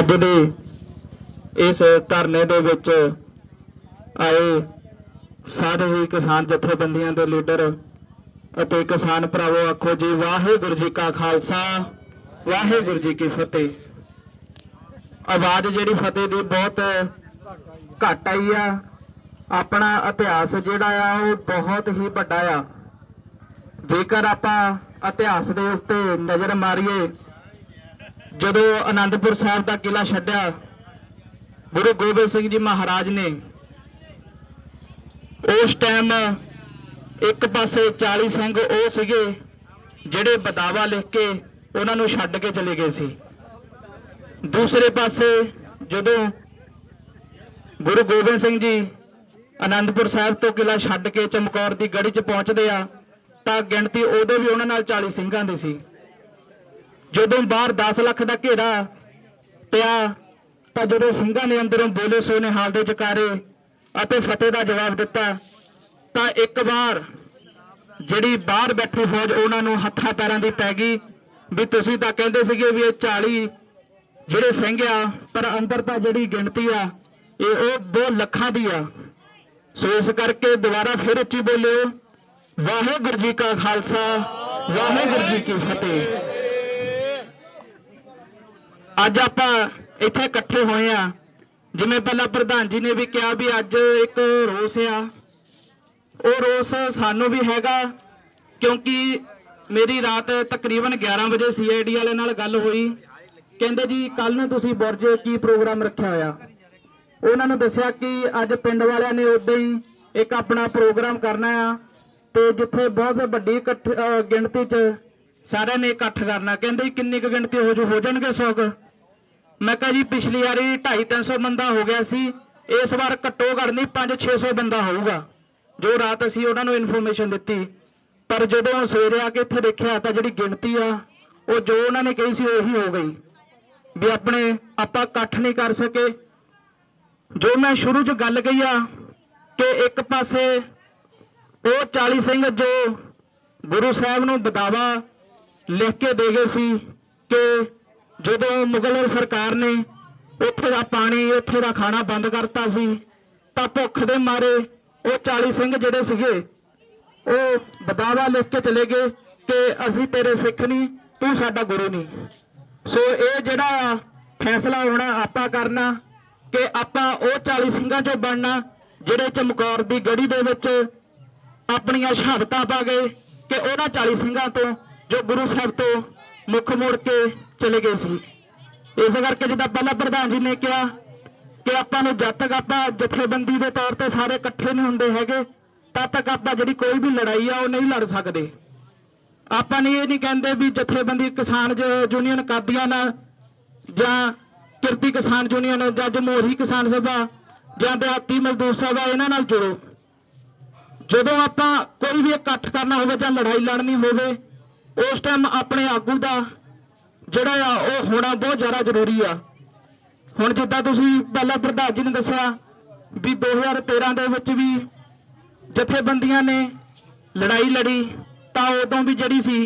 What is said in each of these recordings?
ਅੱਜ ਦੇ ਇਸ ਧਰਨੇ ਦੇ ਵਿੱਚ ਆਏ ਸਾਰੇ ਹੀ ਕਿਸਾਨ ਜਥੇਬੰਦੀਆਂ ਦੇ ਲੀਡਰ ਅਤੇ ਕਿਸਾਨ ਭਰਾਵੋ, ਆਖੋ ਜੀ, ਵਾਹਿਗੁਰੂ ਜੀ ਕਾ ਖਾਲਸਾ, ਵਾਹਿਗੁਰੂ ਜੀ ਕੀ ਫਤਿਹ। ਆਵਾਜ਼ ਜਿਹੜੀ ਫਤਿਹ ਦੀ ਬਹੁਤ ਘੱਟ ਆਈ ਆ। ਆਪਣਾ ਇਤਿਹਾਸ ਜਿਹੜਾ ਆ, ਉਹ ਬਹੁਤ ਹੀ ਵੱਡਾ ਆ। ਜੇਕਰ ਆਪਾਂ ਇਤਿਹਾਸ ਦੇ ਉੱਤੇ ਨਜ਼ਰ ਮਾਰੀਏ ਜਦੋਂ ਆਨੰਦਪੁਰ ਸਾਹਿਬ ਦਾ ਕਿਲਾ ਛੱਡਿਆ, ਗੁਰੂ ਗੋਬਿੰਦ ਸਿੰਘ ਜੀ ਮਹਾਰਾਜ ਨੇ ਉਸ ਟਾਈਮ ਇੱਕ ਪਾਸੇ 40 ਸਿੰਘ ਉਹ ਸੀਗੇ ਜਿਹੜੇ ਬਦਾਵਾ ਲਿਖ ਕੇ ਉਹਨਾਂ ਨੂੰ ਛੱਡ ਕੇ ਚਲੇ ਗਏ ਸੀ। ਦੂਸਰੇ ਪਾਸੇ ਜਦੋਂ ਗੁਰੂ ਗੋਬਿੰਦ ਸਿੰਘ ਜੀ ਆਨੰਦਪੁਰ ਸਾਹਿਬ ਤੋਂ ਕਿਲਾ ਛੱਡ ਕੇ ਚਮਕੌਰ ਦੀ ਗੜੀ 'ਚ ਪਹੁੰਚਦੇ ਆ, ਤਾਂ ਗਿਣਤੀ ਉਦੋਂ ਵੀ ਉਹਨਾਂ ਨਾਲ 40 ਸਿੰਘਾਂ ਦੀ ਸੀ। ਜਦੋਂ ਬਾਹਰ 10 ਲੱਖ ਦਾ ਘੇਰਾ ਪਿਆ, ਤਾਂ ਜਦੋਂ ਸਿੰਘਾਂ ਨੇ ਅੰਦਰੋਂ ਬੋਲੇ ਸੋ ਨੇ ਹਾਲ ਦੇ ਜਕਾਰੇ ਅਤੇ ਫਤਿਹ ਦਾ ਜਵਾਬ ਦਿੱਤਾ। ਤਾਂ ਇੱਕ ਵਾਰ ਜਿਹੜੀ ਬਾਹਰ ਬੈਠੀ ਫੌਜ ਉਹਨਾਂ ਨੂੰ ਹੱਥਾਂ ਪੈਰਾਂ ਦੀ ਪੈ ਗਈ, ਵੀ ਤੁਸੀਂ ਤਾਂ ਕਹਿੰਦੇ ਸੀਗੇ ਵੀ ਇਹ 40 ਜਿਹੜੇ ਸਿੰਘ ਆ, ਪਰ ਅੰਦਰ ਤਾਂ ਜਿਹੜੀ ਗਿਣਤੀ ਆ, ਇਹ ਉਹ 2 ਲੱਖਾਂ ਦੀ ਆ। ਸੋ ਇਸ ਕਰਕੇ ਦੁਬਾਰਾ ਫਿਰ ਉੱਚੀ ਬੋਲਿਓ, ਵਾਹਿਗੁਰੂ ਜੀ ਕਾ ਖਾਲਸਾ, ਵਾਹਿਗੁਰੂ ਜੀ ਕੀ ਫਤਿਹ। ਅੱਜ ਆਪਾਂ ਇੱਥੇ ਇਕੱਠੇ ਹੋਏ ਆ ਜਿਵੇਂ ਪਹਿਲਾਂ ਪ੍ਰਧਾਨ ਜੀ ਨੇ ਵੀ ਕਿਹਾ ਵੀ ਅੱਜ ਇੱਕ ਰੋਸ ਆ। ਉਹ ਰੋਸ ਸਾਨੂੰ ਵੀ ਹੈਗਾ, ਕਿਉਂਕਿ ਮੇਰੀ ਰਾਤ ਤਕਰੀਬਨ 11 ਵਜੇ ਸੀਆਈਡੀ ਵਾਲੇ ਨਾਲ ਗੱਲ ਹੋਈ। ਕਹਿੰਦੇ ਜੀ ਕੱਲ ਨੂੰ ਤੁਸੀਂ ਬੁਰਜ ਕੀ ਪ੍ਰੋਗਰਾਮ ਰੱਖਿਆ ਹੋਇਆ? ਉਹਨਾਂ ਨੂੰ ਦੱਸਿਆ ਕਿ ਅੱਜ ਪਿੰਡ ਵਾਲਿਆਂ ਨੇ ਉਦਾਂ ਹੀ ਇੱਕ ਆਪਣਾ ਪ੍ਰੋਗਰਾਮ ਕਰਨਾ ਆ ਤੇ ਜਿੱਥੇ ਬਹੁਤ ਵੱਡੀ ਇਕੱਠ ਗਿਣਤੀ 'ਚ ਸਾਰਿਆਂ ਨੇ ਇਕੱਠ ਕਰਨਾ। ਕਹਿੰਦੇ ਜੀ, ਕਿੰਨੀ ਕੁ ਗਿਣਤੀ ਹੋ ਜੂ ਹੋ ਜਾਣਗੇ 100 ਮੈਂ ਕਿਹਾ ਜੀ ਪਿਛਲੀ ਵਾਰੀ 2.5 300 ਬੰਦਾ ਹੋ ਗਿਆ ਸੀ, ਇਸ ਵਾਰ ਘੱਟੋ ਘੱਟ ਨਹੀਂ 5 600 ਬੰਦਾ ਹੋਊਗਾ। ਜੋ ਰਾਤ ਅਸੀਂ ਉਹਨਾਂ ਨੂੰ ਇਨਫੋਰਮੇਸ਼ਨ ਦਿੱਤੀ, ਪਰ ਜਦੋਂ ਸਵੇਰੇ ਆ ਕੇ ਇੱਥੇ ਦੇਖਿਆ ਤਾਂ ਜਿਹੜੀ ਗਿਣਤੀ ਆ, ਉਹ ਜੋ ਉਹਨਾਂ ਨੇ ਕਹੀ ਸੀ ਉਹੀ ਹੋ ਗਈ। ਵੀ ਆਪਣੇ ਆਪਾਂ ਇਕੱਠ ਨਹੀਂ ਕਰ ਸਕੇ। ਜੋ ਮੈਂ ਸ਼ੁਰੂ 'ਚ ਗੱਲ ਕਹੀ ਆ ਕਿ ਇੱਕ ਪਾਸੇ ਉਹ 40 ਸਿੰਘ ਜੋ ਗੁਰੂ ਸਾਹਿਬ ਨੂੰ ਬਦਾਵਾ ਲਿਖ ਕੇ ਦੇ ਗਏ ਸੀ ਕਿ ਜਦੋਂ ਮੁਗਲ ਸਰਕਾਰ ਨੇ ਉੱਥੇ ਦਾ ਪਾਣੀ, ਉੱਥੇ ਦਾ ਖਾਣਾ ਬੰਦ ਕਰਤਾ ਸੀ, ਤਾਂ ਭੁੱਖ ਦੇ ਮਾਰੇ ਉਹ 40 ਸਿੰਘ ਜਿਹੜੇ ਸੀਗੇ, ਉਹ ਬਦਾਵਾ ਲਿਖ ਕੇ ਚਲੇ ਗਏ ਕਿ ਅਸੀਂ ਤੇਰੇ ਸਿੱਖ ਨਹੀਂ, ਤੂੰ ਸਾਡਾ ਗੁਰੂ ਨਹੀਂ। ਸੋ ਇਹ ਜਿਹੜਾ ਫੈਸਲਾ ਹੋਣਾ ਆਪਾਂ ਕਰਨਾ, ਕਿ ਆਪਾਂ ਉਹ 40 ਸਿੰਘਾਂ ਚੋਂ ਬਣਨਾ, ਜਿਹੜੇ ਚਮਕੌਰ ਦੀ ਗੜੀ ਦੇ ਵਿੱਚ ਆਪਣੀਆਂ ਸ਼ਹਾਦਤਾਂ ਪਾ ਗਏ, ਕਿ ਉਹਨਾਂ 40 ਸਿੰਘਾਂ ਤੋਂ, ਜੋ ਗੁਰੂ ਸਾਹਿਬ ਤੋਂ ਮੁੱਖ ਮੋੜ ਕੇ ਚਲੇ ਗਏ ਸੀ। ਇਸ ਕਰਕੇ ਜਿੱਦਾਂ ਪਹਿਲਾਂ ਪ੍ਰਧਾਨ ਜੀ ਨੇ ਕਿਹਾ ਕਿ ਆਪਾਂ ਨੂੰ ਜਦ ਤੱਕ ਆਪਾਂ ਜਥੇਬੰਦੀ ਦੇ ਤੌਰ ਤੇ ਸਾਰੇ ਇਕੱਠੇ ਨਹੀਂ ਹੁੰਦੇ ਹੈਗੇ, ਤਦ ਤੱਕ ਆਪਾਂ ਜਿਹੜੀ ਕੋਈ ਵੀ ਲੜਾਈ ਆ ਉਹ ਨਹੀਂ ਲੜ ਸਕਦੇ। ਆਪਾਂ ਨੇ ਇਹ ਨਹੀਂ ਕਹਿੰਦੇ ਵੀ ਜਥੇਬੰਦੀ ਕਿਸਾਨ ਜ- ਯੂਨੀਅਨ ਕਾਦੀਆਂ ਨਾਲ ਜਾਂ ਕਿਰਤੀ ਕਿਸਾਨ ਯੂਨੀਅਨ ਜਾਂ ਜਮਹੂਰੀ ਕਿਸਾਨ ਸਭਾ ਜਾਂ ਦਿਹਾਤੀ ਮਜ਼ਦੂਰ ਸਭਾ ਇਹਨਾਂ ਨਾਲ ਜੁੜੋ। ਜਦੋਂ ਆਪਾਂ ਕੋਈ ਵੀ ਇਕੱਠ ਕਰਨਾ ਹੋਵੇ ਜਾਂ ਲੜਾਈ ਲੜਨੀ ਹੋਵੇ, ਉਸ ਟਾਈਮ ਆਪਣੇ ਆਗੂ ਦਾ ਜਿਹੜਾ ਆ, ਉਹ ਹੋਣਾ ਬਹੁਤ ਜ਼ਿਆਦਾ ਜ਼ਰੂਰੀ ਆ। ਹੁਣ ਜਿੱਦਾਂ ਤੁਸੀਂ ਪਹਿਲਾਂ ਪ੍ਰਧਾਨ ਜੀ ਨੇ ਦੱਸਿਆ ਵੀ 2013 ਦੇ ਵਿੱਚ ਵੀ ਜਥੇਬੰਦੀਆਂ ਨੇ ਲੜਾਈ ਲੜੀ, ਤਾਂ ਉਦੋਂ ਵੀ ਜਿਹੜੀ ਸੀ,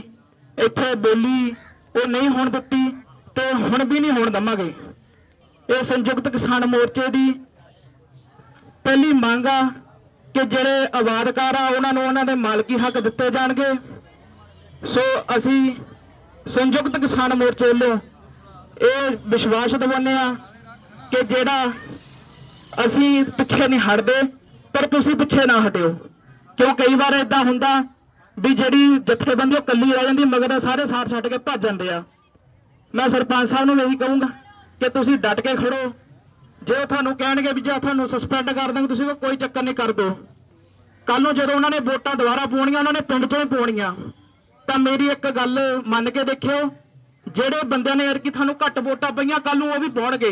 ਇੱਥੇ ਬੋਲੀ ਉਹ ਨਹੀਂ ਹੋਣ ਦਿੱਤੀ ਤੇ ਹੁਣ ਵੀ ਨਹੀਂ ਹੋਣ ਦਵਾਂਗੇ। ਇਹ ਸੰਯੁਕਤ ਕਿਸਾਨ ਮੋਰਚੇ ਦੀ ਪਹਿਲੀ ਮੰਗ ਆ ਕਿ ਜਿਹੜੇ ਆਬਾਦਕਾਰ ਆ, ਉਹਨਾਂ ਨੂੰ ਉਹਨਾਂ ਦੇ ਮਾਲਕੀ ਹੱਕ ਦਿੱਤੇ ਜਾਣਗੇ। ਸੋ ਅਸੀਂ ਸੰਯੁਕਤ ਕਿਸਾਨ ਮੋਰਚੇ ਵੱਲੋਂ ਇਹ ਵਿਸ਼ਵਾਸ ਦਿਵਾਉਂਦੇ ਆ ਕਿ ਜਿਹੜਾ ਅਸੀਂ ਪਿੱਛੇ ਨਹੀਂ ਹਟਦੇ, ਪਰ ਤੁਸੀਂ ਪਿੱਛੇ ਨਾ ਹਟਿਓ। ਕਿਉਂ ਕਈ ਵਾਰ ਇਦਾਂ ਹੁੰਦਾ ਵੀ ਜਿਹੜੀ ਜਥੇਬੰਦੀ ਉਹ ਕੱਲੀ ਰਹਿ ਜਾਂਦੀ, ਮਗਰ ਸਾਰੇ ਸਾਥ ਛੱਡ ਕੇ ਭੱਜ ਜਾਂਦੇ ਆ। ਮੈਂ ਸਰਪੰਚ ਸਾਹਿਬ ਨੂੰ ਇਹੀ ਕਹੂੰਗਾ ਕਿ ਤੁਸੀਂ ਡਟ ਕੇ ਖੜੋ। ਜੇ ਉਹ ਤੁਹਾਨੂੰ ਕਹਿਣਗੇ ਵੀ ਜੇ ਤੁਹਾਨੂੰ ਸਸਪੈਂਡ ਕਰ ਦਾਂਗੇ ਤੁਸੀਂ ਕੋਈ ਚੱਕਰ ਨਹੀਂ ਕਰ ਦੋ ਕੱਲ ਨੂੰ ਜਦੋਂ ਉਹਨਾਂ ਨੇ ਵੋਟਾਂ ਦੁਬਾਰਾ ਪਾਉਣੀਆਂ, ਉਹਨਾਂ ਨੇ ਪਿੰਡ ਚੋਂ ਹੀ ਪਾਉਣੀਆਂ। ਤਾਂ ਮੇਰੀ ਇੱਕ ਗੱਲ ਮੰਨ ਕੇ ਦੇਖਿਓ, ਜਿਹੜੇ ਬੰਦਿਆਂ ਨੇ ਯਾਰ ਕਿ ਤੁਹਾਨੂੰ ਘੱਟ ਵੋਟਾਂ ਪਈਆਂ ਕੱਲ ਨੂੰ ਉਹ ਵੀ ਪਾਉਣਗੇ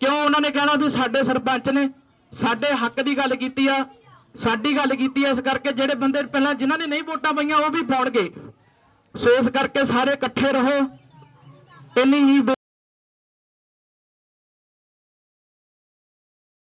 ਕਿਉਂ ਉਹਨਾਂ ਨੇ ਕਹਿਣਾ ਵੀ ਸਾਡੇ ਸਰਪੰਚ ਨੇ ਸਾਡੇ ਹੱਕ ਦੀ ਗੱਲ ਕੀਤੀ ਆ, ਸਾਡੀ ਗੱਲ ਕੀਤੀ ਆ, ਇਸ ਕਰਕੇ ਜਿਹੜੇ ਬੰਦੇ ਪਹਿਲਾਂ ਜਿਨ੍ਹਾਂ ਨੇ ਨਹੀਂ ਵੋਟਾਂ ਪਈਆਂ, ਉਹ ਵੀ ਪਾਉਣਗੇ ਸੋ ਇਸ ਕਰਕੇ ਸਾਰੇ ਇਕੱਠੇ ਰਹੋ, ਇੰਨੀ ਹੀ